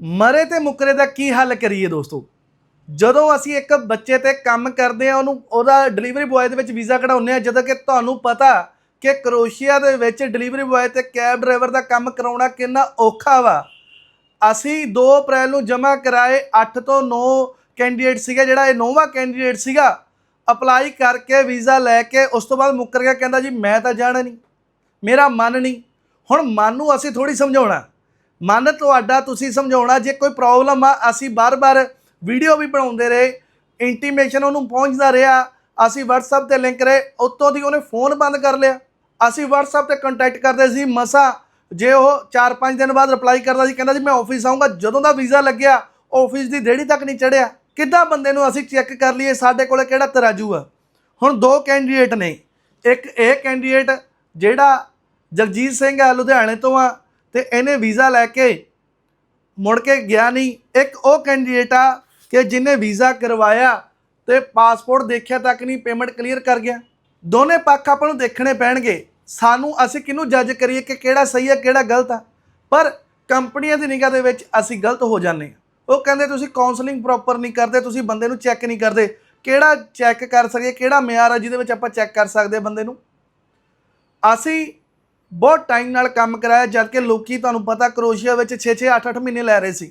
ਮਰੇ ਤੇ ਮੁਕਰੇ ਦਾ ਕੀ ਹੱਲ ਕਰੀਏ ਦੋਸਤੋ? ਜਦੋਂ ਅਸੀਂ ਇੱਕ ਬੱਚੇ ਤੇ ਕੰਮ ਕਰਦੇ ਆ ਉਹਨੂੰ, ਉਹਦਾ ਡਿਲੀਵਰੀ ਬੁਆਏ ਦੇ ਵਿੱਚ ਵੀਜ਼ਾ ਕਢਾਉਂਦੇ ਆ ਜਦੋਂ ਕਿ ਤੁਹਾਨੂੰ ਪਤਾ ਕਿ ਕਰੋਸ਼ੀਆ ਦੇ ਵਿੱਚ ਡਿਲੀਵਰੀ ਬੁਆਏ ਤੇ ਕੈਬ ਡਰਾਈਵਰ ਦਾ ਕੰਮ ਕਰਾਉਣਾ ਕਿੰਨਾ ਔਖਾ ਵਾ। ਅਸੀਂ 2 ਅਪ੍ਰੈਲ ਨੂੰ ਜਮ੍ਹਾਂ ਕਰਾਏ 8 ਤੋਂ 9 ਕੈਂਡੀਡੇਟ ਸੀਗਾ, ਜਿਹੜਾ ਇਹ ਨੌਵਾਂ ਕੈਂਡੀਡੇਟ ਸੀਗਾ। ਅਪਲਾਈ ਕਰਕੇ ਵੀਜ਼ਾ ਲੈ ਕੇ ਉਸ ਤੋਂ ਬਾਅਦ ਮੁੱਕਰ ਗਿਆ, ਕਹਿੰਦਾ ਜੀ ਮੈਂ ਤਾਂ ਜਾਣਾ ਨਹੀਂ, ਮੇਰਾ ਮਨ ਨਹੀਂ। ਹੁਣ ਮਨ ਨੂੰ ਅਸੀਂ ਥੋੜੀ ਸਮਝਾਉਣਾ। ਮਨ ਤੁਹਾਡਾ ਤੁਸੀਂ ਸਮਝਾਉਣਾ, ਜੇ ਕੋਈ ਪ੍ਰੋਬਲਮ ਆ, ਅਸੀਂ ਬਾਰ-ਬਾਰ ਵੀਡੀਓ ਵੀ ਬਣਾਉਂਦੇ ਰਹੇ ਇੰਟੀਮੇਸ਼ਨ ਉਹਨੂੰ ਪਹੁੰਚਦਾ ਰਿਹਾ, ਅਸੀਂ WhatsApp ਤੇ ਲਿੰਕ ਰਹੇ, ਉੱਤੋਂ ਦੀ ਉਹਨੇ ਫੋਨ ਬੰਦ ਕਰ ਲਿਆ। ਅਸੀਂ WhatsApp ਤੇ ਕੰਟੈਕਟ ਕਰਦੇ ਸੀ, ਮਸਾ, ਜੇ ਉਹ 4-5 ਦਿਨ ਬਾਅਦ ਰਿਪਲਾਈ ਕਰਦਾ ਸੀ, ਕਹਿੰਦਾ ਜੀ ਮੈਂ ਆਫਿਸ ਆਉਂਗਾ ਜਦੋਂ ਦਾ ਵੀਜ਼ਾ ਲੱਗਿਆ ਆਫਿਸ ਦੀ ਦੇੜੀ ਤੱਕ ਨਹੀਂ ਚੜਿਆ ਕਿੱਦਾਂ ਬੰਦੇ ਨੂੰ ਅਸੀਂ ਚੈੱਕ ਕਰ ਲਈਏ, ਸਾਡੇ ਕੋਲੇ ਕਿਹੜਾ ਤਰਾਜੂ ਆ? ਹੁਣ ਦੋ ਕੈਂਡੀਡੇਟ ਨੇ। ਇੱਕ ਇਹ ਕੈਂਡੀਡੇਟ ਜਿਹੜਾ ਜਗਜੀਤ ਸਿੰਘ ਆ, ਲੁਧਿਆਣੇ ਤੋਂ ਆ ਤੇ ਇਹਨੇ ਵੀਜ਼ਾ ਲੈ ਕੇ ਮੁੜ ਕੇ ਗਿਆ ਨਹੀਂ। ਇੱਕ ਉਹ ਕੈਂਡੀਡੇਟ ਆ ਕਿ ਜਿਹਨੇ ਵੀਜ਼ਾ ਕਰਵਾਇਆ ਤੇ ਪਾਸਪੋਰਟ ਦੇਖਿਆ ਤੱਕ ਨਹੀਂ ਪੇਮੈਂਟ ਕਲੀਅਰ ਕਰ ਗਿਆ। ਦੋਨੇ ਪੱਖ ਆਪਾਂ ਨੂੰ ਦੇਖਣੇ ਪੈਣਗੇ। ਸਾਨੂੰ, ਅਸੀਂ ਕਿਹਨੂੰ ਜੱਜ ਕਰੀਏ ਕਿ ਕਿਹੜਾ ਸਹੀ ਹੈ ਕਿਹੜਾ ਗਲਤ ਆ। ਪਰ ਕੰਪਨੀਆਂ ਦੀ ਨਿਗਾਹ ਦੇ ਵਿੱਚ ਅਸੀਂ ਗਲਤ ਹੋ ਜਾਂਦੇ ਹਾਂ ਉਹ ਕਹਿੰਦੇ, ਤੁਸੀਂ ਕਾਉਂਸਲਿੰਗ ਪ੍ਰੋਪਰ ਨਹੀਂ ਕਰਦੇ, ਤੁਸੀਂ ਬੰਦੇ ਨੂੰ ਚੈੱਕ ਨਹੀਂ ਕਰਦੇ। ਕਿਹੜਾ ਚੈੱਕ ਕਰ ਸਕੀਏ, ਕਿਹੜਾ ਮਿਆਰ ਆ ਜਿਹਦੇ ਵਿੱਚ ਆਪਾਂ ਚੈੱਕ ਕਰ ਸਕਦੇ ਬੰਦੇ ਨੂੰ? ਅਸੀਂ ਬਹੁਤ ਟਾਈਮ ਨਾਲ ਕੰਮ ਕਰਾਇਆ ਜਦ ਕਿ ਲੋਕੀ ਤੁਹਾਨੂੰ ਪਤਾ ਕਰੋਸ਼ੀਆ ਵਿੱਚ 6-6 8-8 ਮਹੀਨੇ ਲੈ ਰਹੇ ਸੀ।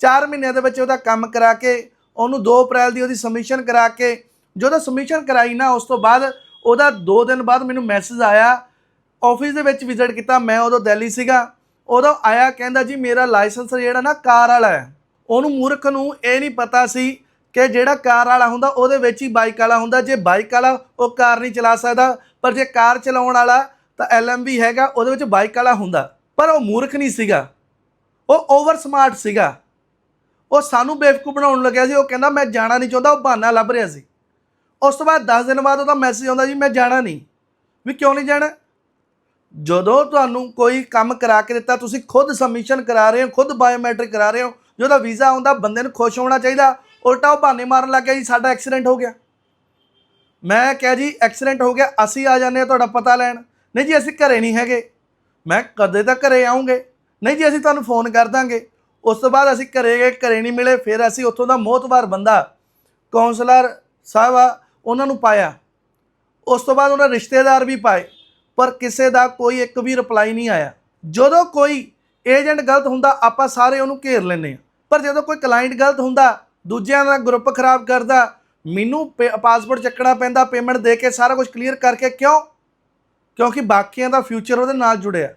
4 ਮਹੀਨਿਆਂ ਦੇ ਵਿੱਚ ਉਹਦਾ ਕੰਮ ਕਰਾ ਕੇ, ਉਹਨੂੰ 2 ਅਪ੍ਰੈਲ ਦੀ ਉਹਦੀ ਸਬਮਿਸ਼ਨ ਕਰਾ ਕੇ ਜਦੋਂ ਸਬਮਿਸ਼ਨ ਕਰਾਈ ਨਾ, ਉਸ ਤੋਂ ਬਾਅਦ ਉਹਦਾ 2 ਦਿਨ ਬਾਅਦ ਮੈਨੂੰ ਮੈਸੇਜ ਆਇਆ ਆਫਿਸ ਦੇ ਵਿੱਚ ਵਿਜ਼ਿਟ ਕੀਤਾ, ਮੈਂ ਉਦੋਂ ਦਿੱਲੀ ਸੀਗਾ। ਉਦੋਂ ਆਇਆ, ਕਹਿੰਦਾ ਜੀ, ਮੇਰਾ ਲਾਇਸੈਂਸ ਜਿਹੜਾ ਨਾ ਕਾਰ ਵਾਲਾ ਹੈ। ਉਹਨੂੰ ਮੂਰਖ ਨੂੰ ਇਹ ਨਹੀਂ ਪਤਾ ਸੀ ਕਿ ਜਿਹੜਾ ਕਾਰ ਵਾਲਾ ਹੁੰਦਾ, ਉਹਦੇ ਵਿੱਚ ਹੀ ਬਾਈਕ ਵਾਲਾ ਹੁੰਦਾ। ਜੇ ਬਾਈਕ ਵਾਲਾ ਉਹ ਕਾਰ ਨਹੀਂ ਚਲਾ ਸਕਦਾ, ਪਰ ਜੇ ਕਾਰ ਚਲਾਉਣ ਵਾਲਾ ਤਾਂ ਐਲਐਮਵੀ ਹੈਗਾ, ਉਹਦੇ ਵਿੱਚ ਬਾਈਕ ਵਾਲਾ ਹੁੰਦਾ, ਪਰ ਉਹ ਮੂਰਖ ਨਹੀਂ ਸੀਗਾ। ਉਹ ਓਵਰ ਸਮਾਰਟ ਸੀਗਾ। ਉਹ ਸਾਨੂੰ ਬੇਵਕੂਫ ਬਣਾਉਣ ਲੱਗਿਆ ਸੀ, ਉਹ ਕਹਿੰਦਾ, ਮੈਂ ਜਾਣਾ ਨਹੀਂ ਚਾਹੁੰਦਾ, ਉਹ ਬਹਾਨਾ ਲੱਭ ਰਿਹਾ ਸੀ। ਉਸ ਤੋਂ ਬਾਅਦ 10 ਦਿਨ ਬਾਅਦ ਉਹਦਾ ਮੈਸੇਜ ਆਉਂਦਾ ਜੀ, ਮੈਂ ਜਾਣਾ ਨਹੀਂ। ਵੀ ਕਿਉਂ ਨਹੀਂ ਜਾਣਾ? ਜਦੋਂ ਤੁਹਾਨੂੰ ਕੋਈ ਕੰਮ ਕਰਾ ਕੇ ਦਿੱਤਾ, ਤੁਸੀਂ ਖੁਦ ਸਬਮਿਸ਼ਨ ਕਰਾ ਰਹੇ ਹੋ, ਖੁਦ ਬਾਇਓਮੈਟ੍ਰਿਕ ਕਰਾ ਰਹੇ ਹੋ, ਜਦੋਂ ਵੀਜ਼ਾ ਆਉਂਦਾ, ਬੰਦੇ ਨੂੰ ਖੁਸ਼ ਹੋਣਾ ਚਾਹੀਦਾ, ਉਲਟਾ ਉਹ ਬਹਾਨੇ ਮਾਰਨ ਲੱਗ ਗਿਆ ਜੀ, ਸਾਡਾ ਐਕਸੀਡੈਂਟ ਹੋ ਗਿਆ। ਮੈਂ ਕਿਹਾ ਜੀ ਐਕਸੀਡੈਂਟ ਹੋ ਗਿਆ, ਅਸੀਂ ਆ ਜਾਂਦੇ ਆ ਤੁਹਾਡਾ ਪਤਾ ਲੈਣ। ਨਹੀਂ ਜੀ, ਅਸੀਂ ਘਰੇ ਨਹੀਂ ਹੈਗੇ। ਮੈਂ ਕਦੇ ਤਾਂ ਘਰੇ ਆਉਂਗੇ ਨਹੀਂ ਜੀ, ਅਸੀਂ ਤੁਹਾਨੂੰ ਫੋਨ ਕਰ ਦਾਂਗੇ। ਉਸ ਤੋਂ ਬਾਅਦ ਅਸੀਂ ਘਰੇ ਗਏ, ਘਰੇ ਨਹੀਂ ਮਿਲੇ, ਫਿਰ ਅਸੀਂ ਉੱਥੋਂ ਦਾ ਮੋਹਤਵਾਰ ਬੰਦਾ ਕਾਉਂਸਲਰ ਸਾਹਿਬ ਆ, ਉਹਨਾਂ ਨੂੰ ਪਾਇਆ। ਉਸ ਤੋਂ ਬਾਅਦ ਉਹਨਾਂ ਰਿਸ਼ਤੇਦਾਰ ਵੀ ਪਾਏ, ਪਰ ਕਿਸੇ ਦਾ ਕੋਈ ਇੱਕ ਵੀ ਰਿਪਲਾਈ ਨਹੀਂ ਆਇਆ। ਜਦੋਂ ਕੋਈ ਏਜੰਟ ਗਲਤ ਹੁੰਦਾ, ਆਪਾਂ ਸਾਰੇ ਉਹਨੂੰ ਘੇਰ ਲੈਂਦੇ ਆ ਪਰ ਜਦੋਂ ਕੋਈ ਕਲਾਇੰਟ ਗਲਤ ਹੁੰਦਾ, ਦੂਜਿਆਂ ਦਾ ਗਰੁੱਪ ਖਰਾਬ ਕਰਦਾ, ਮੈਨੂੰ ਪਾਸਪੋਰਟ ਚੱਕਣਾ ਪੈਂਦਾ ਪੇਮੈਂਟ ਦੇ ਕੇ ਸਾਰਾ ਕੁਝ ਕਲੀਅਰ ਕਰਕੇ ਕਿਉਂ? ਕਿਉਂਕਿ ਬਾਕੀਆਂ ਦਾ ਫਿਊਚਰ ਉਹਦੇ ਨਾਲ ਜੁੜਿਆ।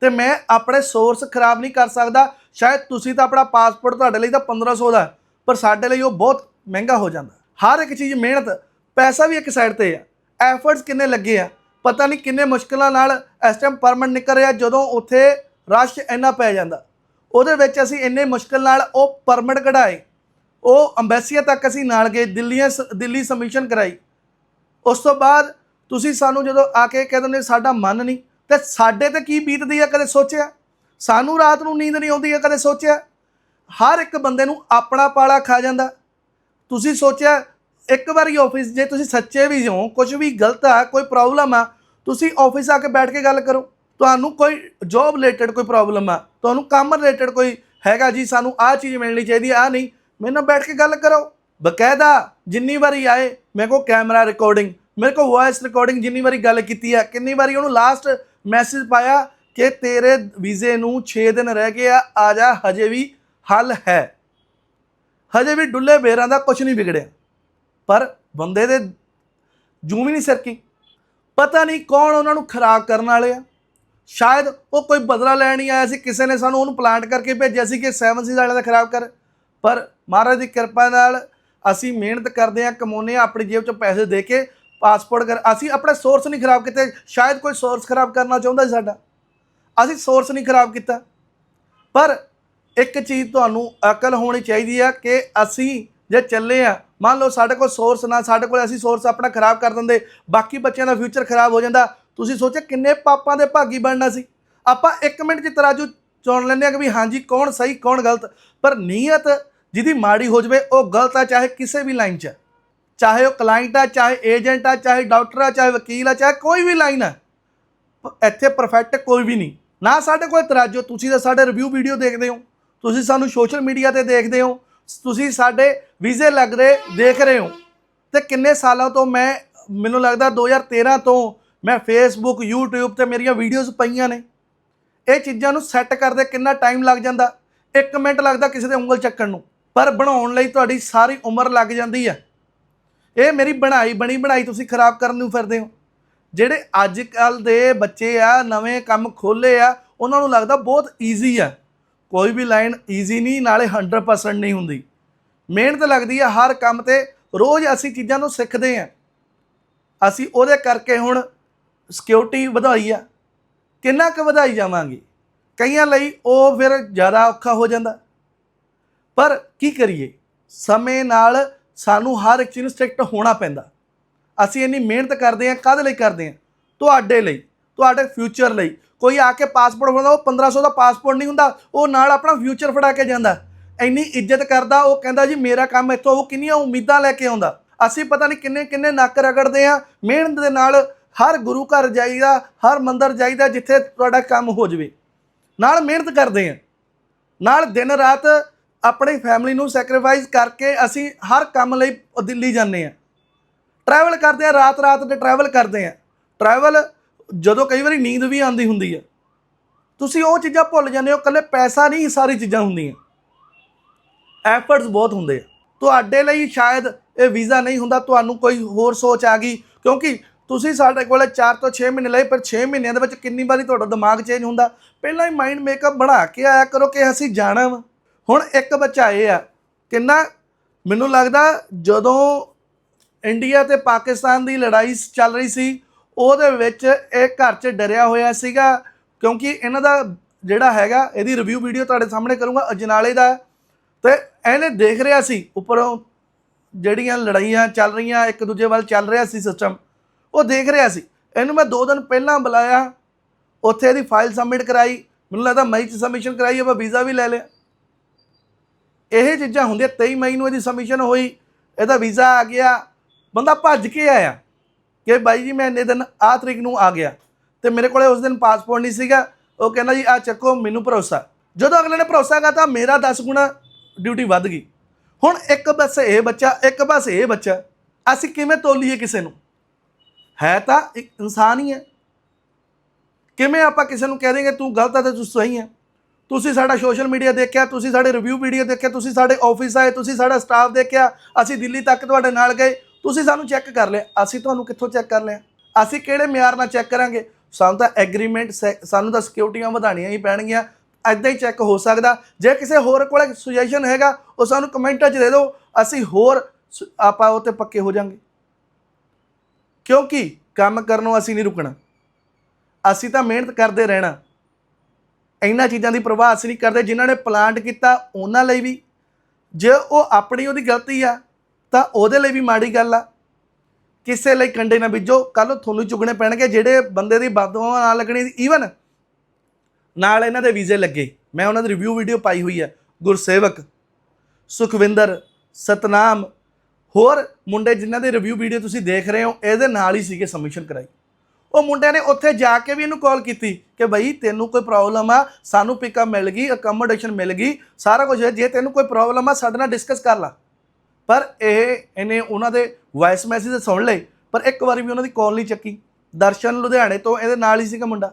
ਤੇ ਮੈਂ ਆਪਣੇ ਸੋਰਸ ਖਰਾਬ ਨਹੀਂ ਕਰ ਸਕਦਾ। ਸ਼ਾਇਦ ਤੁਸੀਂ ਤਾਂ ਆਪਣਾ ਪਾਸਪੋਰਟ ਤੁਹਾਡੇ ਲਈ ਤਾਂ 1500 ਦਾ ਪਰ ਸਾਡੇ ਲਈ ਉਹ ਬਹੁਤ ਮਹਿੰਗਾ ਹੋ ਜਾਂਦਾ। ਹਰ ਇੱਕ ਚੀਜ਼ ਮਿਹਨਤ, ਪੈਸਾ ਵੀ ਇੱਕ ਸਾਈਡ ਤੇ ਆ। ਐਫਰਟਸ ਕਿੰਨੇ ਲੱਗੇ ਆ? ਪਤਾ ਨਹੀਂ ਕਿੰਨੇ ਮੁਸ਼ਕਲਾਂ ਨਾਲ ਇਸ ਟਾਈਮ ਪਰਮਿਟ ਨਿਕਲ ਰਿਹਾ ਜਦੋਂ ਉੱਥੇ ਰਸ਼ ਇੰਨਾ ਪੈ ਜਾਂਦਾ। ਉਹਦੇ ਵਿੱਚ ਅਸੀਂ ਇੰਨੇ ਮੁਸ਼ਕਲ ਨਾਲ ਉਹ ਪਰਮਿਟ ਕਢਾਏ। ਉਹ ਅੰਬੈਸੀਆ ਤੱਕ ਅਸੀਂ ਨਾਲ ਗਏ, ਦਿੱਲੀਆਂ ਦਿੱਲੀ ਸਬਮਿਸ਼ਨ ਕਰਾਈ। ਉਸ ਤੋਂ ਬਾਅਦ ਤੁਸੀਂ ਸਾਨੂੰ ਜਦੋਂ ਆ ਕੇ ਕਹਿ ਦਿੰਦੇ ਸਾਡਾ ਮਨ ਨਹੀਂ, ਤੇ ਸਾਡੇ ਤੇ ਕੀ ਬੀਤਦੀ ਆ ਕਦੇ ਸੋਚਿਆ? ਸਾਨੂੰ ਰਾਤ ਨੂੰ ਨੀਂਦ ਨਹੀਂ ਆਉਂਦੀ ਆ ਕਦੇ ਸੋਚਿਆ? ਹਰ ਇੱਕ ਬੰਦੇ ਨੂੰ ਆਪਣਾ ਪਾਲਾ ਖਾ ਜਾਂਦਾ। ਤੁਸੀਂ ਸੋਚਿਆ, ਇੱਕ ਵਾਰੀ ਆਫਿਸ ਜੇ ਤੁਸੀਂ ਸੱਚੇ ਵੀ ਹੋ ਕੁਝ ਵੀ ਗਲਤ ਆ, ਕੋਈ ਪ੍ਰੋਬਲਮ ਆ, ਤੁਸੀਂ ਆਫਿਸ ਆ ਕੇ ਬੈਠ ਕੇ ਗੱਲ ਕਰੋ। ਤੁਹਾਨੂੰ ਕੋਈ ਜੌਬ ਰਿਲੇਟਡ ਕੋਈ ਪ੍ਰੋਬਲਮ ਆ, ਤੁਹਾਨੂੰ ਕੰਮ ਰਿਲੇਟਡ ਕੋਈ ਹੈਗਾ ਜੀ, ਸਾਨੂੰ ਆਹ ਚੀਜ਼ ਮਿਲਣੀ ਚਾਹੀਦੀ ਆ ਨਹੀਂ। ਮੇਰੇ ਨਾਲ ਬੈਠ ਕੇ ਗੱਲ ਕਰੋ। ਬਕਾਇਦਾ ਜਿੰਨੀ ਵਾਰੀ ਆਏ, ਮੇਰੇ ਕੋਲ ਕੈਮਰਾ ਰਿਕਾਰਡਿੰਗ ਮੇਰੇ ਕੋਲ ਵੌਇਸ ਰਿਕਾਰਡਿੰਗ ਜਿੰਨੀ ਵਾਰੀ ਗੱਲ ਕੀਤੀ ਆ, ਕਿੰਨੀ ਵਾਰੀ ਉਹਨੂੰ ਲਾਸਟ ਮੈਸੇਜ ਪਾਇਆ ਕਿ ਤੇਰੇ ਵੀਜ਼ੇ ਨੂੰ 6 ਦਿਨ ਰਹਿ ਗਏ ਆ ਆ ਜਾ, ਹਜੇ ਵੀ ਹੱਲ ਹੈ। ਹਜੇ ਵੀ ਡੁੱਲੇ ਬੇਰਾਂ ਦਾ ਕੁਝ ਨਹੀਂ ਵਿਗੜਿਆ। ਪਰ ਬੰਦੇ ਦੇ ਜੂੰ ਵੀ ਨਹੀਂ ਸਰਕੀ। ਪਤਾ ਨਹੀਂ ਕੌਣ ਉਹਨਾਂ ਨੂੰ ਖਰਾਬ ਕਰਨ ਵਾਲੇ ਆ। ਸ਼ਾਇਦ ਉਹ ਕੋਈ ਬਦਲਾ ਲੈਣ ਹੀ ਆਇਆ ਸੀ, ਕਿਸੇ ਨੇ ਸਾਨੂੰ ਉਹਨੂੰ ਪਲਾਂਟ ਕਰਕੇ ਭੇਜਿਆ ਸੀ ਕਿ 7 ਸੀ ਵਾਲਿਆਂ ਦਾ ਖਰਾਬ ਕਰ। ਪਰ ਮਹਾਰਾਜ ਦੀ ਕਿਰਪਾ ਨਾਲ ਅਸੀਂ ਮਿਹਨਤ ਕਰਦੇ ਆ, ਕਮਾਉਂਦੇ ਆ, ਆਪਣੀ ਜੇਬ ਚੋਂ ਪੈਸੇ ਦੇ ਕੇ ਪਾਸਪੋਰਟ ਕਰ ਅਸੀਂ ਆਪਣੇ ਸੋਰਸ ਨਹੀਂ ਖਰਾਬ ਕੀਤੇ, ਸ਼ਾਇਦ ਕੋਈ ਸੋਰਸ ਖਰਾਬ ਕਰਨਾ ਚਾਹੁੰਦਾ ਸੀ ਸਾਡਾ। ਅਸੀਂ ਸੋਰਸ ਨਹੀਂ ਖਰਾਬ ਕੀਤਾ। ਪਰ ਇੱਕ ਚੀਜ਼ ਤੁਹਾਨੂੰ ਅਕਲ ਹੋਣੀ ਚਾਹੀਦੀ ਆ ਕਿ ਅਸੀਂ ਜੇ ਚੱਲੇ ਆ, ਮੰਨ ਲਓ ਸਾਡੇ ਕੋਲ ਸੋਰਸ ਨਾ, ਸਾਡੇ ਕੋਲ ਅਸੀਂ ਸੋਰਸ ਆਪਣਾ ਖਰਾਬ ਕਰ ਦਿੰਦੇ, ਬਾਕੀ ਬੱਚਿਆਂ ਦਾ ਫਿਊਚਰ ਖਰਾਬ ਹੋ ਜਾਂਦਾ, ਤੁਸੀਂ ਸੋਚਿਆ ਕਿੰਨੇ ਪਾਪਾਂ ਦੇ ਭਾਗੀ ਬਣਨਾ ਸੀ। ਆਪਾਂ 1 ਮਿੰਟ 'ਚ ਤਰਾਜੂ ਚੁਣ ਲੈਂਦੇ ਆ ਕਿ ਵੀ ਹਾਂਜੀ, ਕੌਣ ਸਹੀ, ਕੌਣ ਗਲਤ, ਪਰ ਨੀਅਤ ਜਿਹਦੀ ਮਾੜੀ ਹੋ ਜਵੇ, ਉਹ ਗਲਤ ਆ, ਚਾਹੇ ਕਿਸੇ ਵੀ ਲਾਈਨ 'ਚ। ਚਾਹੇ ਉਹ ਕਲਾਇੰਟ ਆ, ਚਾਹੇ ਏਜੰਟ ਆ, ਚਾਹੇ ਡਾਕਟਰ ਆ, ਚਾਹੇ ਵਕੀਲ ਆ, ਚਾਹੇ ਕੋਈ ਵੀ ਲਾਈਨ ਆ ਪ- ਇੱਥੇ ਪਰਫੈਕਟ ਕੋਈ ਵੀ ਨਹੀਂ। ਨਾ ਸਾਡੇ ਕੋਲ ਤਰਾਜੂ ਤੁਸੀਂ ਤਾਂ ਸਾਡੇ ਰਿਵਿਊ ਵੀਡੀਓ ਦੇਖਦੇ ਹੋ, ਤੁਸੀਂ ਸਾਨੂੰ ਸੋਸ਼ਲ ਮੀਡੀਆ ਤੇ ਦੇਖਦੇ ਹੋ, ਤੁਸੀਂ ਸਾਡੇ ਵੀਜ਼ੇ ਲੱਗ ਰਹੇ, ਦੇਖ ਰਹੇ ਹੋ। ਤੇ ਕਿੰਨੇ ਸਾਲਾਂ ਤੋਂ ਮੈਂ, ਮੈਨੂੰ ਲੱਗਦਾ 2013 ਤੋਂ ਮੈਂ ਫੇਸਬੁੱਕ YouTube ਤੇ ਮੇਰੀਆਂ ਵੀਡੀਓਜ਼ ਪਈਆਂ ਨੇ। ਇਹ ਚੀਜ਼ਾਂ ਨੂੰ ਸੈੱਟ ਕਰਦੇ ਕਿੰਨਾ ਟਾਈਮ ਲੱਗ ਜਾਂਦਾ? 1 ਮਿੰਟ ਲੱਗਦਾ ਕਿਸੇ ਦੇ ਉਂਗਲ ਚੱਕਣ ਨੂੰ। ਪਰ ਬਣਾਉਣ ਲਈ ਤੁਹਾਡੀ ਸਾਰੀ ਉਮਰ ਲੱਗ ਜਾਂਦੀ ਹੈ ਇਹ ਮੇਰੀ ਬਣਾਈ, ਬਣੀ ਬਣਾਈ ਤੁਸੀਂ ਖਰਾਬ ਕਰਨ ਨੂੰ ਫਿਰਦੇ ਹੋ। ਜਿਹੜੇ ਅੱਜ ਕੱਲ ਦੇ ਬੱਚੇ ਆ, ਨਵੇਂ ਕੰਮ ਖੋਲੇ ਆ, ਉਹਨਾਂ ਨੂੰ ਲੱਗਦਾ ਬਹੁਤ ਈਜ਼ੀ ਆ। ਕੋਈ ਵੀ ਲਾਈਨ ਈਜ਼ੀ ਨਹੀਂ, ਨਾਲੇ 100% ਨਹੀਂ ਹੁੰਦੀ। ਮਿਹਨਤ ਲੱਗਦੀ ਆ ਹਰ ਕੰਮ ਤੇ, ਰੋਜ਼ ਅਸੀਂ ਚੀਜ਼ਾਂ ਨੂੰ ਸਿੱਖਦੇ ਆ। ਅਸੀਂ ਉਹਦੇ ਕਰਕੇ ਹੁਣ ਸਿਕਿਉਰਿਟੀ ਵਧਾਈ ਆ। ਕਿੰਨਾ ਕੁ ਵਧਾਈ ਜਾਵਾਂਗੇ? ਕਈਆਂ ਲਈ ਉਹ ਫਿਰ ਜ਼ਿਆਦਾ ਔਖਾ ਹੋ ਜਾਂਦਾ। ਪਰ ਕੀ ਕਰੀਏ? ਸਮੇਂ ਨਾਲ ਸਾਨੂੰ ਹਰ ਇੱਕ ਚੀਜ਼ ਨੂੰ ਸਟ੍ਰਿਕਟ ਹੋਣਾ ਪੈਂਦਾ। ਅਸੀਂ ਇੰਨੀ ਮਿਹਨਤ ਕਰਦੇ ਹਾਂ, ਕਾਹਦੇ ਲਈ ਕਰਦੇ ਹਾਂ? ਤੁਹਾਡੇ ਲਈ, ਤੁਹਾਡੇ ਫਿਊਚਰ ਲਈ। ਕੋਈ ਆ ਕੇ ਪਾਸਪੋਰਟ ਫੜਾਉਂਦਾ ਉਹ 1500 ਦਾ ਪਾਸਪੋਰਟ ਨਹੀਂ ਹੁੰਦਾ, ਉਹ ਨਾਲ ਆਪਣਾ ਫਿਊਚਰ ਫੜਾ ਕੇ ਜਾਂਦਾ। ਇੰਨੀ ਇੱਜ਼ਤ ਕਰਦਾ, ਉਹ ਕਹਿੰਦਾ ਜੀ ਮੇਰਾ ਕੰਮ ਇੱਥੋਂ ਉਹ ਕਿੰਨੀਆਂ ਉਮੀਦਾਂ ਲੈ ਕੇ ਆਉਂਦਾ। ਅਸੀਂ ਪਤਾ ਨਹੀਂ ਕਿੰਨੇ ਕਿੰਨੇ ਨੱਕ ਰਗੜਦੇ ਆ ਮਿਹਨਤ ਦੇ ਨਾਲ ਹਰ ਗੁਰੂ ਘਰ ਜਾਈਦਾ, ਹਰ ਮੰਦਰ ਜਾਈਦਾ, ਜਿੱਥੇ ਤੁਹਾਡਾ ਕੰਮ ਹੋ ਜਵੇ। ਨਾਲ ਮਿਹਨਤ ਕਰਦੇ ਆ ਨਾਲ ਦਿਨ ਰਾਤ ਆਪਣੀ ਫੈਮਿਲੀ ਨੂੰ ਸੈਕਰੀਫਾਈਸ ਕਰਕੇ ਅਸੀਂ ਹਰ ਕੰਮ ਲਈ ਦਿੱਲੀ ਜਾਂਦੇ ਆ ਟਰੈਵਲ ਕਰਦੇ ਆ ਰਾਤ ਰਾਤ ਤੇ ਟਰੈਵਲ ਕਰਦੇ ਆ ਟਰੈਵਲ ਜਦੋਂ ਕਈ ਵਾਰੀ ਨੀਂਦ ਵੀ ਆਉਂਦੀ ਹੁੰਦੀ ਹੈ। ਤੁਸੀਂ ਉਹ ਚੀਜ਼ਾਂ ਭੁੱਲ ਜਾਂਦੇ ਹੋ ਕੱਲੇ ਪੈਸਾ ਨਹੀਂ ਸਾਰੀ ਚੀਜ਼ਾਂ ਹੁੰਦੀਆਂ। ਐਫਰਟਸ ਬਹੁਤ ਹੁੰਦੇ ਆ। ਤੁਹਾਡੇ ਲਈ ਸ਼ਾਇਦ ਇਹ ਵੀਜ਼ਾ ਨਹੀਂ ਹੁੰਦਾ, ਤੁਹਾਨੂੰ ਕੋਈ ਹੋਰ ਸੋਚ ਆ ਗਈ, ਕਿਉਂਕਿ ਤੁਸੀਂ ਸਾਡੇ ਕੋਲ 4 ਤੋਂ 6 ਮਹੀਨੇ ਲਈ ਪਰ 6 ਮਹੀਨਿਆਂ ਦੇ ਵਿੱਚ ਕਿੰਨੀ ਵਾਰੀ ਤੁਹਾਡਾ ਦਿਮਾਗ ਚੇਂਜ ਹੁੰਦਾ। ਪਹਿਲਾਂ ਹੀ ਮਾਈਂਡ ਮੇਕਅਪ ਬਣਾ ਕੇ ਆਇਆ ਕਰੋ ਕਿ ਅਸੀਂ ਜਾਣਾ ਵਾ। ਹੁਣ ਇੱਕ ਬੱਚਾ ਇਹ ਆ, ਕਿੰਨਾ ਮੈਨੂੰ ਲੱਗਦਾ ਜਦੋਂ ਇੰਡੀਆ ਤੇ ਪਾਕਿਸਤਾਨ ਦੀ ਲੜਾਈ ਚੱਲ ਰਹੀ ਸੀ, ਉਹਦੇ ਵਿੱਚ ਇਹ ਘਰ 'ਚ ਡਰਿਆ ਹੋਇਆ ਸੀਗਾ, ਕਿਉਂਕਿ ਇਹਨਾਂ ਦਾ ਜਿਹੜਾ ਹੈਗਾ, ਇਹਦੀ ਰਿਵਿਊ ਵੀਡੀਓ ਤੁਹਾਡੇ ਸਾਹਮਣੇ ਕਰੂੰਗਾ, ਅਜਨਾਲੇ ਦਾ, ਤੇ ਇਹਨੇ ਦੇਖ ਰਿਹਾ ਸੀ, ਉੱਪਰੋਂ ਜਿਹੜੀਆਂ ਲੜਾਈਆਂ ਚੱਲ ਰਹੀਆਂ, ਇੱਕ ਦੂਜੇ ਵੱਲ ਚੱਲ ਰਿਹਾ ਸੀ ਸਿਸਟਮ ਉਹ ਦੇਖ ਰਿਹਾ ਸੀ। ਇਹਨੂੰ ਮੈਂ 2 ਦਿਨ ਪਹਿਲਾਂ ਬੁਲਾਇਆ, ਉੱਥੇ ਇਹਦੀ ਫਾਈਲ ਸਬਮਿਟ ਕਰਾਈ, ਮੈਨੂੰ ਲੱਗਦਾ ਮਈ 'ਚ ਸਬਮਿਸ਼ਨ ਕਰਾਈ, ਆਪਾਂ ਵੀਜ਼ਾ ਵੀ ਲੈ ਲਿਆ। ਇਹ ਚੀਜ਼ਾਂ ਹੁੰਦੀਆਂ 23 ਮਈ ਨੂੰ ਇਹਦੀ ਸਬਮਿਸ਼ਨ ਹੋਈ, ਇਹਦਾ ਵੀਜ਼ਾ ਆ ਗਿਆ, ਬੰਦਾ ਭੱਜ ਕੇ ਆਇਆ ਕਿ ਬਾਈ ਜੀ ਮੈਂ ਇੰਨੇ ਦਿਨ ਆਹ ਤਰੀਕ ਨੂੰ ਆ ਗਿਆ ਤੇ ਮੇਰੇ ਕੋਲੇ ਉਸ ਦਿਨ ਪਾਸਪੋਰਟ ਨਹੀਂ ਸੀਗਾ, ਉਹ ਕਹਿੰਦਾ ਜੀ ਆ ਚੱਕੋ, ਮੈਨੂੰ ਭਰੋਸਾ। ਜਦੋਂ ਅਗਲੇ ਨੇ ਭਰੋਸਾ ਕਰਤਾ, ਮੇਰਾ 10 ਗੁਣਾ ਡਿਊਟੀ ਵੱਧ ਗਈ। ਹੁਣ ਇੱਕ ਬਸ ਇਹ ਬੱਚਾ, ਇੱਕ ਬਸ ਇਹ ਬੱਚਾ, ਅਸੀਂ ਕਿਵੇਂ ਤੋਲੀਏ ਕਿਸੇ ਨੂੰ? ਹੈ ਤਾਂ ਇੱਕ ਇਨਸਾਨ ਹੀ ਹੈ। ਕਿਵੇਂ ਆਪਾਂ ਕਿਸੇ ਨੂੰ ਕਹਿ ਦੇਂਗੇ ਤੂੰ ਗਲਤ ਹੈ ਤੇ ਤੂੰ ਸਹੀ ਹੈ? ਤੁਸੀਂ ਸਾਡਾ ਸੋਸ਼ਲ ਮੀਡੀਆ ਦੇਖਿਆ, ਤੁਸੀਂ ਸਾਡੇ ਰਿਵਿਊ ਵੀਡੀਓ ਦੇਖਿਆ, ਤੁਸੀਂ ਸਾਡੇ ਆਫਿਸ ਆਏ, ਤੁਸੀਂ ਸਾਡਾ ਸਟਾਫ ਦੇਖਿਆ, ਅਸੀਂ ਦਿੱਲੀ ਤੱਕ ਤੁਹਾਡੇ ਨਾਲ ਗਏ, ਤੁਸੀਂ ਸਾਨੂੰ ਚੈੱਕ ਕਰ ਲਿਆ। ਅਸੀਂ ਤੁਹਾਨੂੰ ਕਿੱਥੋਂ ਚੈੱਕ ਕਰ ਲਿਆ? ਅਸੀਂ ਕਿਹੜੇ ਮਿਆਰ ਨਾਲ ਚੈੱਕ ਕਰਾਂਗੇ? ਸਾਨੂੰ ਤਾਂ ਐਗਰੀਮੈਂਟ ਸਾਨੂੰ ਤਾਂ ਸਿਕਿਉਰਿਟੀਆਂ ਵਧਾਣੀਆਂ ਹੀ ਪੈਣਗੀਆਂ। ਐਦਾਂ ਹੀ ਚੈੱਕ ਹੋ ਸਕਦਾ। ਜੇ ਕਿਸੇ ਹੋਰ ਕੋਲ ਸੁਜੈਸ਼ਨ ਹੈਗਾ, ਉਹ ਸਾਨੂੰ ਕਮੈਂਟਾਂ 'ਚ ਦੇ ਦਿਓ। ਅਸੀਂ ਹੋਰ ਸ- ਆਪਾਂ ਉਹ ਤੇ ਪੱਕੇ ਹੋ ਜਾਾਂਗੇ। ਕਿਉਂਕਿ ਕੰਮ ਕਰਨੋਂ ਅਸੀਂ ਨਹੀਂ ਰੁਕਣਾ। ਅਸੀਂ ਤਾਂ ਮਿਹਨਤ ਕਰਦੇ ਰਹਿਣਾ। ਇਹਨਾਂ ਚੀਜ਼ਾਂ ਦੀ ਪ੍ਰਵਾਹ ਅਸੀਂ ਨਹੀਂ ਕਰਦੇ, ਜਿਨ੍ਹਾਂ ਨੇ ਪਲਾਂਟ ਕੀਤਾ, ਉਹਨਾਂ ਲਈ ਵੀ। ਜੇ ਉਹ ਆਪਣੀ ਉਹਦੀ ਗਲਤੀ ਆ, ਤਾਂ ਉਹਦੇ ਲਈ ਵੀ ਮਾੜੀ ਗੱਲ ਆ। ਕਿਸੇ ਲਈ ਕੰਡੇ ਨਾ ਬੀਜੋ। ਕੱਲ ਤੁਹਾਨੂੰ ਚੁਗਣੇ ਪੈਣਗੇ, ਜਿਹੜੇ ਬੰਦੇ ਦੀ ਬਦਦੁਆ ਨਾ ਲੱਗਣੀ ਈਵਨ ਨਾਲ ਇਹਨਾਂ ਦੇ ਵੀਜ਼ੇ ਲੱਗੇ। ਮੈਂ ਉਹਨਾਂ ਦੀ ਰਿਵਿਊ ਵੀਡੀਓ ਪਾਈ ਹੋਈ ਹੈ ਗੁਰਸੇਵਕ, ਸੁਖਵਿੰਦਰ, ਸਤਨਾਮ, ਹੋਰ ਮੁੰਡੇ ਜਿਨ੍ਹਾਂ ਦੇ ਰਿਵਿਊ ਵੀਡੀਓ ਤੁਸੀਂ ਦੇਖ ਰਹੇ ਹੋ, ਇਹਦੇ ਨਾਲ ਹੀ ਸੀਗੇ ਸਬਮਿਸ਼ਨ ਕਰਾਈ। ਉਹ ਮੁੰਡਿਆਂ ਨੇ ਉੱਥੇ ਜਾ ਕੇ ਵੀ ਇਹਨੂੰ ਕਾਲ ਕੀਤੀ ਕਿ ਬਈ ਤੈਨੂੰ ਕੋਈ ਪ੍ਰੋਬਲਮ ਆ, ਸਾਨੂੰ ਪਿਕਅਪ ਮਿਲ ਗਈ ਅਕਮੋਡੇਸ਼ਨ ਮਿਲ ਗਈ, ਸਾਰਾ ਕੁਝ ਹੈ। ਜੇ ਤੈਨੂੰ ਕੋਈ ਪ੍ਰੋਬਲਮ ਆ, ਸਾਡੇ ਨਾਲ ਡਿਸਕਸ ਕਰ ਲਾ। ਪਰ ਇਹ, ਇਹਨੇ ਉਹਨਾਂ ਦੇ ਵਾਇਸ ਮੈਸੇਜ ਸੁਣ ਲਏ, ਪਰ ਇੱਕ ਵਾਰੀ ਵੀ ਉਹਨਾਂ ਦੀ ਕਾਲ ਨਹੀਂ ਚੱਕੀ। ਦਰਸ਼ਨ ਲੁਧਿਆਣੇ ਤੋਂ ਇਹਦੇ ਨਾਲ ਹੀ ਸੀਗਾ ਮੁੰਡਾ।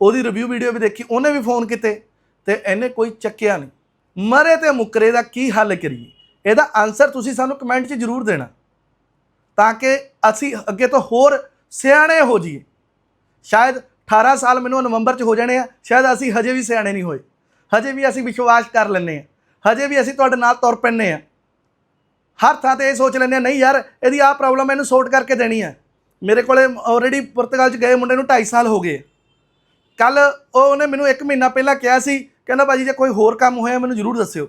ਉਹਦੀ ਰਿਵਿਊ ਵੀਡੀਓ ਵੀ ਦੇਖੀ, ਉਹਨੇ ਵੀ ਫੋਨ ਕੀਤੇ ਤੇ ਇਹਨੇ ਕੋਈ ਚੱਕਿਆ ਨਹੀਂ। ਮਰੇ ਤੇ ਮੁਕਰੇ ਦਾ ਕੀ ਹੱਲ ਕਰੀਏ? ਇਹਦਾ ਆਨਸਰ ਤੁਸੀਂ ਸਾਨੂੰ ਕਮੈਂਟ 'ਚ ਜ਼ਰੂਰ ਦੇਣਾ। ਤਾਂ ਕਿ ਅਸੀਂ ਅੱਗੇ ਤੋਂ ਹੋਰ ਸਿਆਣੇ ਹੋ ਜਾਈਏ। ਸ਼ਾਇਦ 18 ਸਾਲ ਮੈਨੂੰ ਨਵੰਬਰ 'ਚ ਹੋ ਜਾਣੇ ਆ, ਸ਼ਾਇਦ ਅਸੀਂ ਹਜੇ ਵੀ ਸਿਆਣੇ ਨਹੀਂ ਹੋਏ। ਹਜੇ ਵੀ ਅਸੀਂ ਵਿਸ਼ਵਾਸ ਕਰ ਲੈਂਦੇ ਆ। ਹਜੇ ਵੀ ਅਸੀਂ ਤੁਹਾਡੇ ਨਾਲ ਤੁਰ ਪੈਂਦੇ ਆ। ਹਰ ਥਾਂ ਤੇ ਇਹ ਸੋਚ ਲੈਂਦੇ ਆ, ਨਹੀਂ ਯਾਰ, ਇਹਦੀ ਆਹ ਪ੍ਰੋਬਲਮ ਇਹਨੂੰ ਸੋਰਟ ਕਰਕੇ ਦੇਣੀ ਆ। ਮੇਰੇ ਕੋਲੇ ਆਲਰੇਡੀ ਪੁਰਤਗਾਲ 'ਚ ਗਏ ਮੁੰਡੇ ਨੂੰ 2.5 ਸਾਲ ਹੋ ਗਏ। ਕੱਲ ਉਹ ਉਹਨੇ ਮੈਨੂੰ 1 ਮਹੀਨਾ ਪਹਿਲਾਂ ਕਿਹਾ ਸੀ, ਕਹਿੰਦਾ ਭਾਜੀ ਜੇ ਕੋਈ ਹੋਰ ਕੰਮ ਹੋਇਆ ਮੈਨੂੰ ਜ਼ਰੂਰ ਦੱਸਿਓ।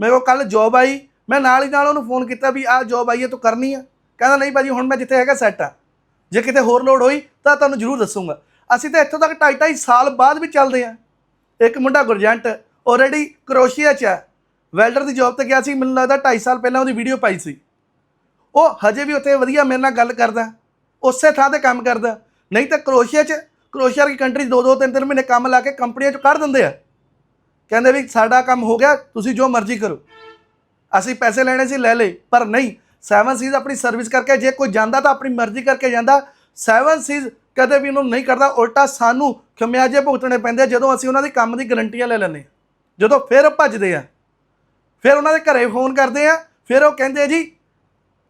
ਮੇਰੇ ਕੋਲ ਕੱਲ ਜੌਬ ਆਈ, ਮੈਂ ਨਾਲ ਹੀ ਨਾਲ ਉਹਨੂੰ ਫੋਨ ਕੀਤਾ ਵੀ ਆਹ ਜੌਬ ਆਈ ਹੈ, ਤੂੰ ਕਰਨੀ ਆ। ਕਹਿੰਦਾ ਨਹੀਂ ਭਾਜੀ ਹੁਣ ਮੈਂ ਜਿੱਥੇ ਹੈਗਾ ਸੈੱਟ ਆ। ਜੇ ਕਿਤੇ ਹੋਰ ਲੋੜ ਹੋਈ ਤਾਂ ਤੁਹਾਨੂੰ ਜ਼ਰੂਰ ਦੱਸੂਗਾ। ਅਸੀਂ ਤਾਂ ਇੱਥੋਂ ਤੱਕ ਢਾਈ ਢਾਈ ਸਾਲ ਬਾਅਦ ਵੀ ਚੱਲਦੇ ਆ ਇੱਕ ਮੁੰਡਾ ਗੁਰਜੰਟ ਆਲਰੇਡੀ ਕਰੋਸ਼ੀਆ 'ਚ ਹੈ। ਵੈਲਡਰ ਦੀ ਜੌਬ ਤੇ ਗਿਆ ਸੀ, ਮੈਨੂੰ ਲੱਗਦਾ 2.5 ਸਾਲ ਪਹਿਲਾਂ ਉਹਦੀ ਵੀਡੀਓ ਪਾਈ ਸੀ। ਉਹ ਹਜੇ ਵੀ ਉੱਥੇ ਵਧੀਆ ਮੇਰੇ ਨਾਲ ਗੱਲ ਕਰਦਾ, ਉਸੇ ਥਾਂ ਤੇ ਕੰਮ ਕਰਦਾ। ਨਹੀਂ ਤਾਂ ਕਰੋਸ਼ੀਆ 'ਚ, ਕਰੋਸ਼ੀਆ ਦੀ ਕੰਟਰੀ ਦੋ ਦੋ ਤਿੰਨ ਤਿੰਨ ਮਹੀਨੇ ਕੰਮ ਲਾ ਕੇ ਕੰਪਨੀਆਂ 'ਚ ਕਰ ਦਿੰਦੇ ਆ। ਕਹਿੰਦੇ ਵੀ ਸਾਡਾ ਕੰਮ ਹੋ ਗਿਆ, ਤੁਸੀਂ ਜੋ ਮਰਜ਼ੀ ਕਰੋ। ਅਸੀਂ ਪੈਸੇ ਲੈਣੇ ਸੀ, ਲੈ ਲਏ, ਪਰ ਨਹੀਂ ਸੈਵਨ ਸੀਜ਼ ਆਪਣੀ ਸਰਵਿਸ ਕਰਕੇ ਜੇ ਕੋਈ ਜਾਂਦਾ ਤਾਂ ਆਪਣੀ ਮਰਜ਼ੀ ਕਰਕੇ ਜਾਂਦਾ। ਸੈਵਨ ਸੀਜ਼ ਕਦੇ ਵੀ ਉਹਨੂੰ ਨਹੀਂ ਕਰਦਾ, ਉਲਟਾ ਸਾਨੂੰ ਖਮਿਆਜੇ ਭੁਗਤਣੇ ਪੈਂਦੇ ਜਦੋਂ ਅਸੀਂ ਉਹਨਾਂ ਦੇ ਕੰਮ ਦੀ ਗਰੰਟੀਆਂ ਲੈ ਲੈਂਦੇ ਹਾਂ ਜਦੋਂ ਫਿਰ ਭੱਜਦੇ ਆ। ਫਿਰ ਉਹਨਾਂ ਦੇ ਘਰੇ ਫੋਨ ਕਰਦੇ ਆ, ਫਿਰ ਉਹ ਕਹਿੰਦੇ ਜੀ,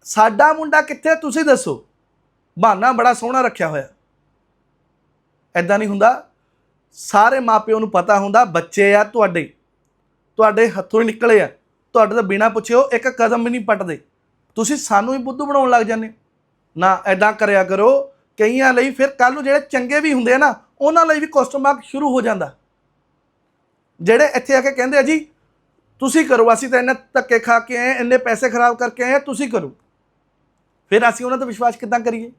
ਸਾਡਾ ਮੁੰਡਾ ਕਿੱਥੇ ਤੁਸੀਂ ਦੱਸੋ। ਬਹਾਨਾ ਬੜਾ ਸੋਹਣਾ ਰੱਖਿਆ ਹੋਇਆ। ਐਦਾਂ ਨਹੀਂ ਹੁੰਦਾ। ਸਾਰੇ ਮਾਪਿਓ ਨੂੰ ਪਤਾ ਹੁੰਦਾ, ਬੱਚੇ ਆ ਤੁਹਾਡੇ। ਤੁਹਾਡੇ ਹੱਥੋਂ ਹੀ ਨਿਕਲੇ ਆ। ਤੁਹਾਡੇ ਤੋਂ ਬਿਨਾ ਪੁੱਛਿਓ, ਇੱਕ ਕਦਮ ਵੀ ਨਹੀਂ ਪਟਦੇ। ਤੁਸੀਂ ਸਾਨੂੰ ਹੀ ਬੁੱਧੂ ਬਣਾਉਣ ਲੱਗ ਜਾਂਦੇ ਨਾ ਐਦਾਂ ਕਰਿਆ ਕਰੋ ਕਈਆਂ ਲਈ ਫਿਰ ਕੱਲ ਨੂੰ ਜਿਹੜੇ ਚੰਗੇ ਵੀ ਹੁੰਦੇ ਆ ਨਾ ਉਹਨਾਂ ਲਈ ਵੀ ਕੁਐਸਚਨ ਮਾਰਕ ਸ਼ੁਰੂ ਹੋ ਜਾਂਦਾ। ਜਿਹੜੇ ਇੱਥੇ ਆ ਕੇ ਕਹਿੰਦੇ ਆ ਜੀ ਤੁਸੀਂ ਕਰੋ ਅਸੀਂ ਤਾਂ ਇੰਨੇ ਧੱਕੇ ਖਾ ਕੇ ਆਏ ਇੰਨੇ ਪੈਸੇ ਖਰਾਬ ਕਰਕੇ ਆਏ ਹਾਂ, ਤੁਸੀਂ ਕਰੋ। ਫਿਰ ਅਸੀਂ ਉਹਨਾਂ ਤੇ ਵਿਸ਼ਵਾਸ ਕਿੱਦਾਂ ਕਰੀਏ?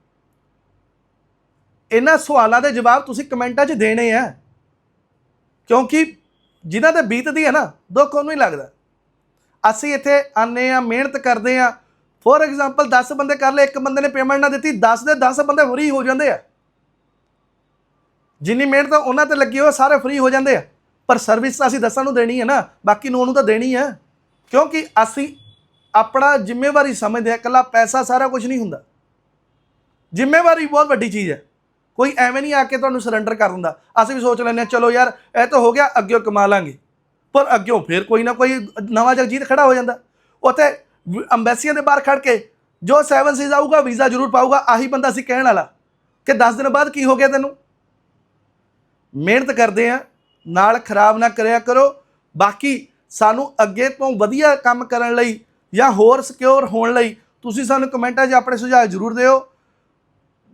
ਇਹਨਾਂ ਸਵਾਲਾਂ ਦੇ ਜਵਾਬ ਤੁਸੀਂ ਕਮੈਂਟਾਂ 'ਚ ਦੇਣੇ ਆ। ਕਿਉਂਕਿ ਜਿਨ੍ਹਾਂ ਤੇ ਬੀਤਦੀ ਹੈ ਨਾ ਦੁੱਖ ਉਹਨੂੰ ਹੀ ਲੱਗਦਾ। ਅਸੀਂ ਇੱਥੇ ਆਨੇ ਆ ਮਿਹਨਤ ਕਰਦੇ ਆ ਫੋਰ ਐਗਜ਼ਾਮਪਲ 10 ਬੰਦੇ ਕਰ ਲਏ, ਇੱਕ ਬੰਦੇ ਨੇ ਪੇਮੈਂਟ ਨਾ ਦਿੱਤੀ 10 ਦੇ 10 ਬੰਦੇ ਫਰੀ ਹੋ ਜਾਂਦੇ ਆ। ਜਿੰਨੀ ਮਿਹਨਤ ਉਹਨਾਂ ਤੇ ਲੱਗੀ ਹੋਵੇ ਸਾਰੇ ਫਰੀ ਹੋ ਜਾਂਦੇ ਆ। ਪਰ ਸਰਵਿਸ ਤਾਂ ਅਸੀਂ ਦਸਾਂ ਨੂੰ ਦੇਣੀ ਹੈ ਨਾ, ਬਾਕੀ ਨੂੰ ਉਹਨੂੰ ਤਾਂ ਦੇਣੀ ਹੈ ਕਿਉਂਕਿ ਅਸੀਂ ਆਪਣਾ ਜ਼ਿੰਮੇਵਾਰੀ ਸਮਝਦੇ ਆ, ਇਕੱਲਾ ਪੈਸਾ ਸਾਰਾ ਕੁਝ ਨਹੀਂ ਹੁੰਦਾ। ਜ਼ਿੰਮੇਵਾਰੀ ਬਹੁਤ ਵੱਡੀ ਚੀਜ਼ ਹੈ ਕੋਈ ਐਵੇਂ ਨਹੀਂ ਆ ਕੇ ਤੁਹਾਨੂੰ ਸਰੈਂਡਰ ਕਰ ਦਿੰਦਾ। ਅਸੀਂ ਵੀ ਸੋਚ ਲੈਂਦੇ ਹਾਂ ਚਲੋ ਯਾਰ, ਇਹ ਤਾਂ ਹੋ ਗਿਆ, ਅੱਗੇ ਕਮਾ ਲਾਂਗੇ। ਪਰ ਅੱਗੇ ਫਿਰ ਕੋਈ ਨਾ ਕੋਈ ਨਵਾਂ ਜਗਜੀਤ ਖੜਾ ਹੋ ਜਾਂਦਾ। ਉੱਥੇ ਅੰਬੈਸੀਆਂ ਦੇ ਬਾਹਰ ਖੜ ਕੇ ਜੋ 7 ਸੀਜ਼ ਆਊਗਾ, ਵੀਜ਼ਾ ਜ਼ਰੂਰ ਪਾਊਗਾ, ਆਹੀ ਬੰਦਾ ਸੀ ਕਹਿਣ ਵਾਲਾ ਕਿ 10 ਦਿਨ ਬਾਅਦ ਕੀ ਹੋ ਗਿਆ ਤੈਨੂੰ? ਮਿਹਨਤ ਕਰਦੇ ਆ, ਨਾਲ ਖਰਾਬ ਨਾ ਕਰਿਆ ਕਰੋ, ਬਾਕੀ ਸਾਨੂੰ ਅੱਗੇ ਤੋਂ ਵਧੀਆ ਕੰਮ ਕਰਨ ਲਈ ਜਾਂ ਹੋਰ ਸਿਕਿਉਰ ਹੋਣ ਲਈ ਤੁਸੀਂ ਸਾਨੂੰ ਕਮੈਂਟਾਂ 'ਚ ਆਪਣੇ ਸੁਝਾਅ ਜ਼ਰੂਰ ਦਿਓ।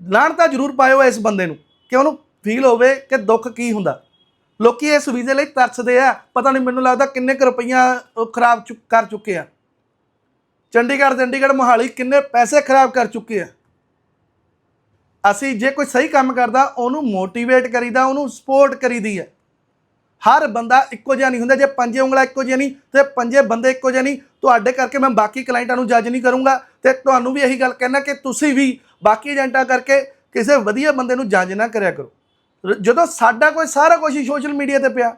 ਲਾਹਣਤਾ ਜ਼ਰੂਰ ਪਾਇਓ ਇਸ ਬੰਦੇ ਨੂੰ ਕਿ ਉਹਨੂੰ ਫੀਲ ਹੋਵੇ ਕਿ ਦੁੱਖ ਕੀ ਹੁੰਦਾ। ਲੋਕੀ ਇਸ ਵੀਜ਼ੇ ਲਈ ਤਰਸਦੇ ਆ, ਪਤਾ ਨਹੀਂ ਮੈਨੂੰ ਲੱਗਦਾ ਕਿੰਨੇ ਕੁ ਰੁਪਈਆ ਉਹ ਖਰਾਬ ਚੁੱਕ- ਕਰ ਚੁੱਕੇ ਆ। ਚੰਡੀਗੜ੍ਹ ਚੰਡੀਗੜ੍ਹ ਮੋਹਾਲੀ ਕਿੰਨੇ ਪੈਸੇ ਖਰਾਬ ਕਰ ਚੁੱਕੇ ਆ। ਅਸੀਂ ਜੇ ਕੋਈ ਸਹੀ ਕੰਮ ਕਰਦਾ, ਉਹਨੂੰ ਮੋਟੀਵੇਟ ਕਰੀਦਾ, ਉਹਨੂੰ ਸਪੋਰਟ ਕਰੀਦੀ ਹੈ ਹਰ ਬੰਦਾ ਇੱਕੋ ਜਿਹਾ ਨਹੀਂ ਹੁੰਦਾ, ਜੇ ਪੰਜੇ ਉਂਗਲਾ ਇੱਕੋ ਜਿਹਾ ਨਹੀਂ, ਤੇ ਪੰਜੇ ਬੰਦੇ ਇੱਕੋ ਜਿਹੇ ਨਹੀਂ, ਤੁਹਾਡੇ ਕਰਕੇ ਮੈਂ ਬਾਕੀ ਕਲਾਇੰਟਾਂ ਨੂੰ ਜੱਜ ਨਹੀਂ ਕਰੂੰਗਾ। ਤੇ ਤੁਹਾਨੂੰ ਵੀ ਇਹੀ ਗੱਲ ਕਹਿਣਾ ਕਿ ਤੁਸੀਂ ਵੀ ਬਾਕੀ ਏਜੰਟਾਂ ਕਰਕੇ ਕਿਸੇ ਵਧੀਆ ਬੰਦੇ ਨੂੰ ਜੱਜ ਨਾ ਕਰਿਆ ਕਰੋ। ਜਦੋਂ ਸਾਡਾ ਕੋਈ ਸਾਰਾ ਕੁਝ ਹੀ ਸੋਸ਼ਲ ਮੀਡੀਆ ਤੇ ਪਿਆ,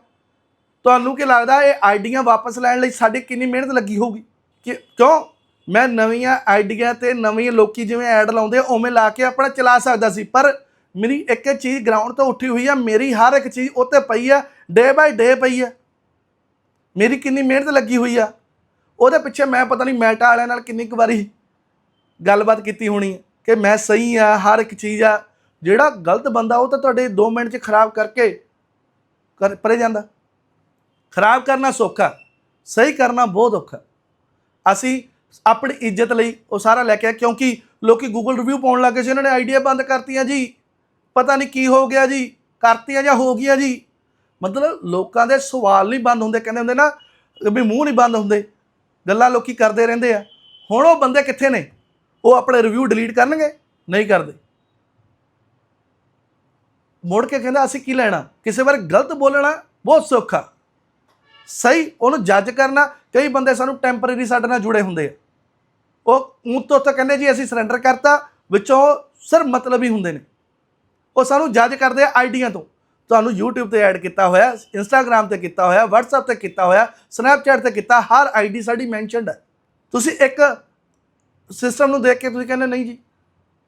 ਤੁਹਾਨੂੰ ਕੀ ਲੱਗਦਾ ਇਹ ਆਈਡੀਆਂ ਵਾਪਸ ਲੈਣ ਲਈ ਸਾਡੀ ਕਿੰਨੀ ਮਿਹਨਤ ਲੱਗੀ ਹੋਊਗੀ? ਕਿ, ਕਿਉਂ? ਮੈਂ ਨਵੀਆਂ ਆਈਡੀਆ ਤੇ ਨਵੀਂ ਲੋਕੀ ਜਿਵੇਂ ਐਡ ਲਾਉਂਦੇ ਆ, ਉਵੇਂ ਲਾ ਕੇ ਆਪਣਾ ਚਲਾ ਸਕਦਾ ਸੀ। ਪਰ ਮੇਰੀ ਇੱਕ ਇੱਕ ਚੀਜ਼ ਗਰਾਊਂਡ ਤੋਂ ਉੱਠੀ ਹੋਈ ਆ ਮੇਰੀ ਹਰ ਇੱਕ ਚੀਜ਼ ਉੱਤੇ ਪਈ ਆ ਡੇ ਬਾਈ ਡੇ ਪਈ ਆ। ਮੇਰੀ ਕਿੰਨੀ ਮਿਹਨਤ ਲੱਗੀ ਹੋਈ ਆ। ਉਹਦੇ ਪਿੱਛੇ ਮੈਂ ਪਤਾ ਨਹੀਂ ਮੈਟਾ ਵਾਲਿਆਂ ਨਾਲ ਕਿੰਨੀ ਕੁ ਵਾਰੀ ਗੱਲਬਾਤ ਕੀਤੀ ਹੋਣੀ ਕਿ ਮੈਂ ਸਹੀ ਆ ਹਰ ਇੱਕ ਚੀਜ਼ ਆ। ਜਿਹੜਾ ਗਲਤ ਬੰਦਾ ਉਹ ਤਾਂ ਤੁਹਾਡੇ 2 ਮਿੰਟ 'ਚ ਖਰਾਬ ਕਰਕੇ ਕਰ ਪਰੇ ਜਾਂਦਾ। ਖਰਾਬ ਕਰਨਾ ਸੌਖਾ ਸਹੀ ਕਰਨਾ ਬਹੁਤ ਔਖਾ। ਅਸੀਂ ਆਪਣੀ ਇੱਜ਼ਤ ਲਈ ਉਹ ਸਾਰਾ ਲੈ ਕੇ ਆਏ ਕਿਉਂਕਿ ਲੋਕੀ ਗੂਗਲ ਰਿਵਿਊ ਪਾਉਣ ਲੱਗੇ ਸੀ, ਉਹਨਾਂ ਨੇ ਆਈਡੀਆ ਬੰਦ ਕਰਤੀਆਂ ਜੀ। ਪਤਾ ਨਹੀਂ ਕੀ ਹੋ ਗਿਆ ਜੀ, ਕਰਤੀਆਂ ਜਾਂ ਹੋ ਗਈਆਂ ਜੀ। ਮਤਲਬ ਲੋਕਾਂ ਦੇ ਸਵਾਲ ਨਹੀਂ ਬੰਦ ਹੁੰਦੇ, ਕਹਿੰਦੇ ਹੁੰਦੇ ਨਾ ਵੀ ਮੂੰਹ ਨਹੀਂ ਬੰਦ ਹੁੰਦੇ, ਗੱਲਾਂ ਲੋਕੀ ਕਰਦੇ ਰਹਿੰਦੇ ਆ। ਹੁਣ ਉਹ ਬੰਦੇ ਕਿੱਥੇ ਨੇ? ਉਹ ਆਪਣੇ ਰਿਵਿਊ ਡਿਲੀਟ ਕਰਨਗੇ, ਨਹੀਂ ਕਰਦੇ। ਮੁੜ ਕੇ ਕਹਿੰਦਾ, ਅਸੀਂ ਕੀ ਲੈਣਾ? ਕਿਸੇ ਬਾਰੇ ਗਲਤ ਬੋਲਣਾ ਬਹੁਤ ਸੌਖਾ। ਸਹੀ ਉਹਨੂੰ ਜੱਜ ਕਰਨਾ, ਕਈ ਬੰਦੇ ਸਾਨੂੰ ਟੈਂਪਰੇਰੀ ਸਾਡੇ ਨਾਲ ਜੁੜੇ ਹੁੰਦੇ ਆ। ਉਹ ਊਂ ਤੋਂ ਤਾਂ ਕਹਿੰਦੇ ਜੀ ਅਸੀਂ ਸਰੈਂਡਰ ਕਰਤਾ, ਵਿੱਚੋਂ ਸਿਰ ਮਤਲਬ ਹੀ ਹੁੰਦੇ ਨੇ। ਉਹ ਸਾਨੂੰ ਜੱਜ ਕਰਦੇ ਆ ਆਈਡੀਆਂ ਤੋਂ। ਤੁਹਾਨੂੰ YouTube ਤੇ ਐਡ ਕੀਤਾ ਹੋਇਆ, Instagram ਤੇ ਕੀਤਾ ਹੋਇਆ, WhatsApp ਤੇ ਕੀਤਾ ਹੋਇਆ, Snapchat ਤੇ ਕੀਤਾ, ਹਰ ਆਈਡੀ ਸਾਡੀ ਮੈਂਸ਼ਨਡ ਹੈ। ਤੁਸੀਂ ਇੱਕ ਸਿਸਟਮ ਨੂੰ ਦੇਖ ਕੇ ਤੁਸੀਂ ਕਹਿੰਦੇ, ਨਹੀਂ ਜੀ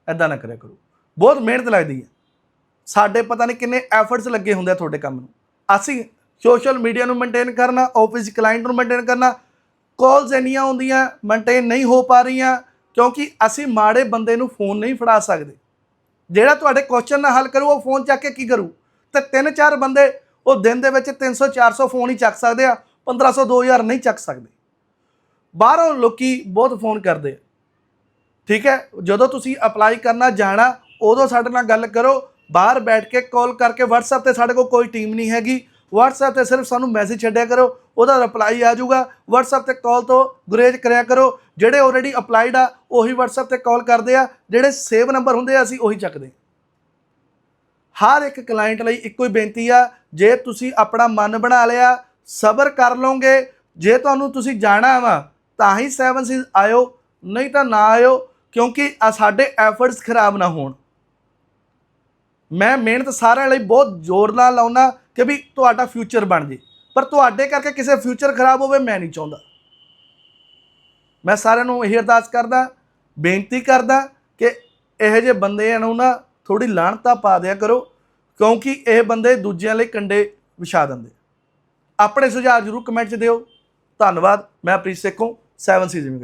ਐਦਾਂ ਨਾ ਕਰਿਆ ਕਰੋ। ਬਹੁਤ ਮਿਹਨਤ ਲੱਗਦੀ ਹੈ। ਸਾਡੇ ਪਤਾ ਨਹੀਂ ਕਿੰਨੇ ਐਫਰਟਸ ਲੱਗੇ ਹੁੰਦੇ ਆ ਤੁਹਾਡੇ ਕੰਮ ਨੂੰ। ਅਸੀਂ ਸੋਸ਼ਲ ਮੀਡੀਆ ਨੂੰ ਮੇਨਟੇਨ ਕਰਨਾ ਆਫਿਸ ਕਲਾਇੰਟ ਨੂੰ ਮੇਨਟੇਨ ਕਰਨਾ ਕਾਲਸ ਇੰਨੀਆਂ ਹੁੰਦੀਆਂ ਮੇਨਟੇਨ ਨਹੀਂ ਹੋ ਪਾ ਰਹੀਆਂ, ਕਿਉਂਕਿ ਅਸੀਂ ਮਾੜੇ ਬੰਦੇ ਨੂੰ ਫੋਨ ਨਹੀਂ ਫੜਾ ਸਕਦੇ। ਜਿਹੜਾ ਤੁਹਾਡੇ ਕੁਐਸਚਨ ਨਾਲ ਹੱਲ ਕਰੂ, ਉਹ ਫੋਨ ਚੱਕ ਕੇ ਕੀ ਕਰੂ? ਤੇ ਤਿੰਨ ਚਾਰ ਬੰਦੇ, ਉਹ ਦਿਨ ਦੇ ਵਿੱਚ 300 400 ਫੋਨ ਹੀ ਚੱਕ ਸਕਦੇ ਆ 1500 2000 ਨਹੀਂ ਚੱਕ ਸਕਦੇ। ਬਾਹਰੋਂ ਲੋਕੀ ਬਹੁਤ ਫੋਨ ਕਰਦੇ ਆ। ਠੀਕ ਹੈ? ਜਦੋਂ ਤੁਸੀਂ ਅਪਲਾਈ ਕਰਨਾ, ਜਾਣਾ, ਉਦੋਂ ਸਾਡੇ ਨਾਲ ਗੱਲ ਕਰੋ, ਬਾਹਰ ਬੈਠ ਕੇ ਕਾਲ ਕਰਕੇ WhatsApp ਤੇ ਸਾਡੇ ਕੋਲ ਕੋਈ ਟੀਮ ਨਹੀਂ ਹੈਗੀ। WhatsApp ਤੇ ਸਿਰਫ ਸਾਨੂੰ ਮੈਸੇਜ ਛੱਡਿਆ ਕਰੋ, ਉਹਦਾ ਰਿਪਲਾਈ ਆ ਜਾਊਗਾ। WhatsApp ਤੇ ਕਾਲ ਤੋਂ ਗੁਰੇਜ ਕਰਿਆ ਕਰੋ। ਜਿਹੜੇ ਆਲਰੇਡੀ ਅਪਲਾਈਡ ਆ, ਉਹੀ WhatsApp ਤੇ ਕਾਲ ਕਰਦੇ ਆ। ਜਿਹੜੇ ਸੇਵ ਨੰਬਰ ਹੁੰਦੇ ਆ, ਅਸੀਂ ਉਹੀ ਚੱਕਦੇ ਹਰ ਇੱਕ ਕਲਾਇੰਟ ਲਈ ਇੱਕੋ ਹੀ ਬੇਨਤੀ ਆ, ਜੇ ਤੁਸੀਂ ਆਪਣਾ ਮਨ ਬਣਾ ਲਿਆ, ਸਬਰ ਕਰ ਲਓਗੇ, ਜੇ ਤੁਹਾਨੂੰ ਤੁਸੀਂ ਜਾਣਾ ਵਾ, ਤਾਂ ਹੀ 7 ਸੀਜ਼ ਆਇਓ, ਨਹੀਂ ਤਾਂ ਨਾ ਆਇਓ, ਕਿਉਂਕਿ ਆ ਸਾਡੇ ਐਫਰਟਸ ਖਰਾਬ ਨਾ ਹੋਣ। ਮੈਂ ਮਿਹਨਤ ਸਾਰਿਆਂ ਲਈ ਬਹੁਤ ਜ਼ੋਰ ਨਾਲ ਲਾਉਣਾ ਕਿ ਵੀ ਤੁਹਾਡਾ ਫਿਊਚਰ ਬਣ ਜੇ। ਪਰ ਤੁਹਾਡੇ ਕਰਕੇ ਕਿਸੇ ਫਿਊਚਰ ਖਰਾਬ ਹੋਵੇ, ਮੈਂ ਨਹੀਂ ਚਾਹੁੰਦਾ। ਮੈਂ ਸਾਰਿਆਂ ਨੂੰ ਇਹ ਅਰਦਾਸ ਕਰਦਾ, ਬੇਨਤੀ ਕਰਦਾ ਕਿ ਇਹੋ ਜਿਹੇ ਬੰਦੇ ਨੂੰ ਨਾ ਥੋੜੀ ਲਾਹਣਤਾ ਪਾ ਦਿਆ ਕਰੋ, ਕਿਉਂਕਿ ਇਹ ਬੰਦੇ ਦੂਜਿਆਂ ਲਈ ਕੰਡੇ ਵਿਛਾ ਦਿੰਦੇ। ਆਪਣੇ ਸੁਝਾਅ ਜ਼ਰੂਰ ਕਮੈਂਟ 'ਚ ਦਿਓ। ਧੰਨਵਾਦ, ਮੈਂ ਪ੍ਰੀਤ ਸੇਖੋਂ 7 ਸੀਜ਼ਨ